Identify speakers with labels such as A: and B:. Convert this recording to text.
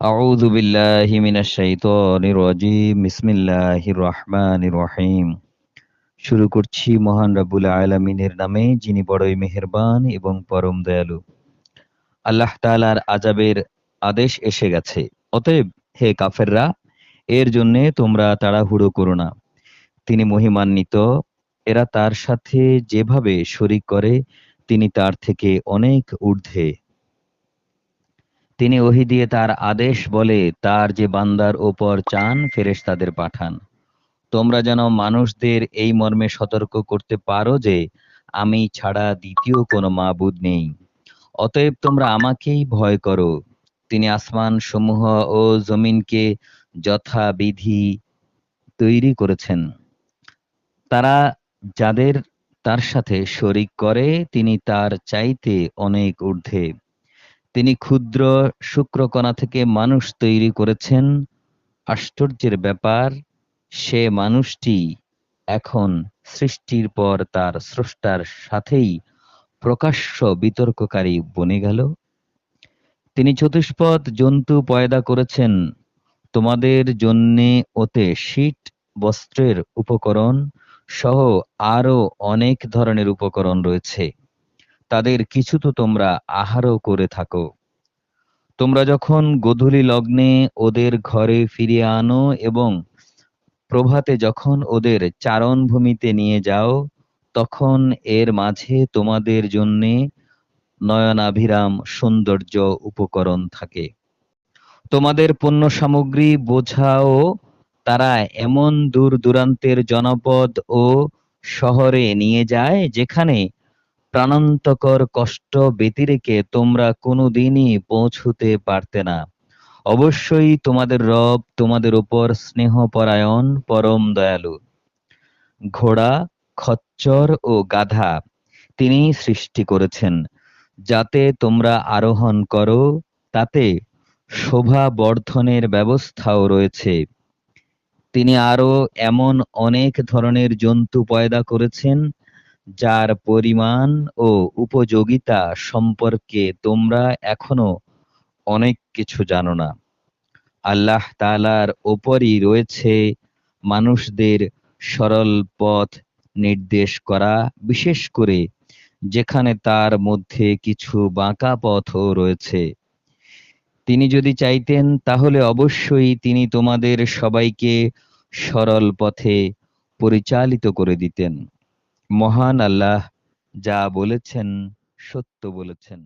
A: أعوذ بالله من الشيطان الرجيم بسم الله الرحمن الرحيم শুরু করছি মহান রাব্বুল আলামিনের নামে যিনি বড়ই মেহেরবান এবং পরম দয়ালু আল্লাহ তাআলার আজাবের আদেশ এসে গেছে অতএব হে কাফেররা এর জন্য তোমরা তাড়াহুড়ো করো না তিনি মহিমান্বিত এরা তার সাথে যেভাবে শরিক করে তিনি তার থেকে অনেক ঊর্ধ্বে তিনি ওহি দিয়ে তার আদেশ বলে তার যে বান্দার ওপর চান, ফেরেশতাদের পাঠান। তোমরা যেন মানুষদের এই মর্মে সতর্ক করতে পারো যে, আমি ছাড়া দ্বিতীয় কোনো মাবুদ নেই। অতএব তোমরা আমাকেই ভয় করো। তিনি আসমান সমূহ ও জমিনকে যথাবিধি তৈরি করেছেন। তারা যাদের তার সাথে শরিক করে, তিনি তার চাইতে অনেক ঊর্ধ্বে। তিনি ক্ষুদ্র শুক্রকণা থেকে মানুষ তৈরি করেছেন। আশ্চর্যের ব্যাপার, সে মানুষটি এখন সৃষ্টির পর তার স্রষ্টার সাথেই প্রকাশ্য বিতর্ককারী বনে গেল। তিনি চতুষ্পদ জন্তু পয়দা করেছেন। তোমাদের জন্যে ওতে শীত, বস্ত্রের উপকরণ সহ আরও অনেক ধরনের উপকরণ রয়েছে। তাদের কিছু তো তোমরা আহারও করে থাকো। তোমরা যখন গোধূলি লগ্নে ওদের ঘরে ফিরিয়ে আনো এবং প্রভাতে যখন ওদের চারণ ভূমিতে নিয়ে যাও, তখন এর মাঝে তোমাদের জন্যে নয়নাভিরাম সৌন্দর্য উপকরণ থাকে। তোমাদের পণ্য সামগ্রী বোঝাও, তারা এমন দূর দূরান্তের জনপদ ও শহরে নিয়ে যায় যেখানে প্রাণান্তকর কষ্ট ব্যতিরেকে তোমরা কোনোদিনই পৌঁছতে পারতে না। অবশ্যই তোমাদের রব, তোমাদের উপর স্নেহপরায়ণ, পরম দয়ালু। ঘোড়া, খচ্চর ও গাধা তিনি সৃষ্টি করেছেন। যাতে তোমরা আরোহণ করো, তাতে শোভা বর্ধনের ব্যবস্থাও রয়েছে। তিনি আরও এমন অনেক ধরনের জন্তু পয়দা করেছেন যার পরিমাণ ও উপযোগিতা সম্পর্কে তোমরা এখনও অনেক কিছু জানো না। আল্লাহ তালার ওপরই রয়েছে মানুষদের সরল পথ নির্দেশ করা, বিশেষ করে যেখানে তার মধ্যে কিছু বাঁকা পথও রয়েছে। তিনি যদি চাইতেন, তাহলে অবশ্যই তিনি তোমাদের সবাইকে সরল পথে পরিচালিত করে দিতেন। মহান আল্লাহ যা বলেছেন সত্য বলেছেন।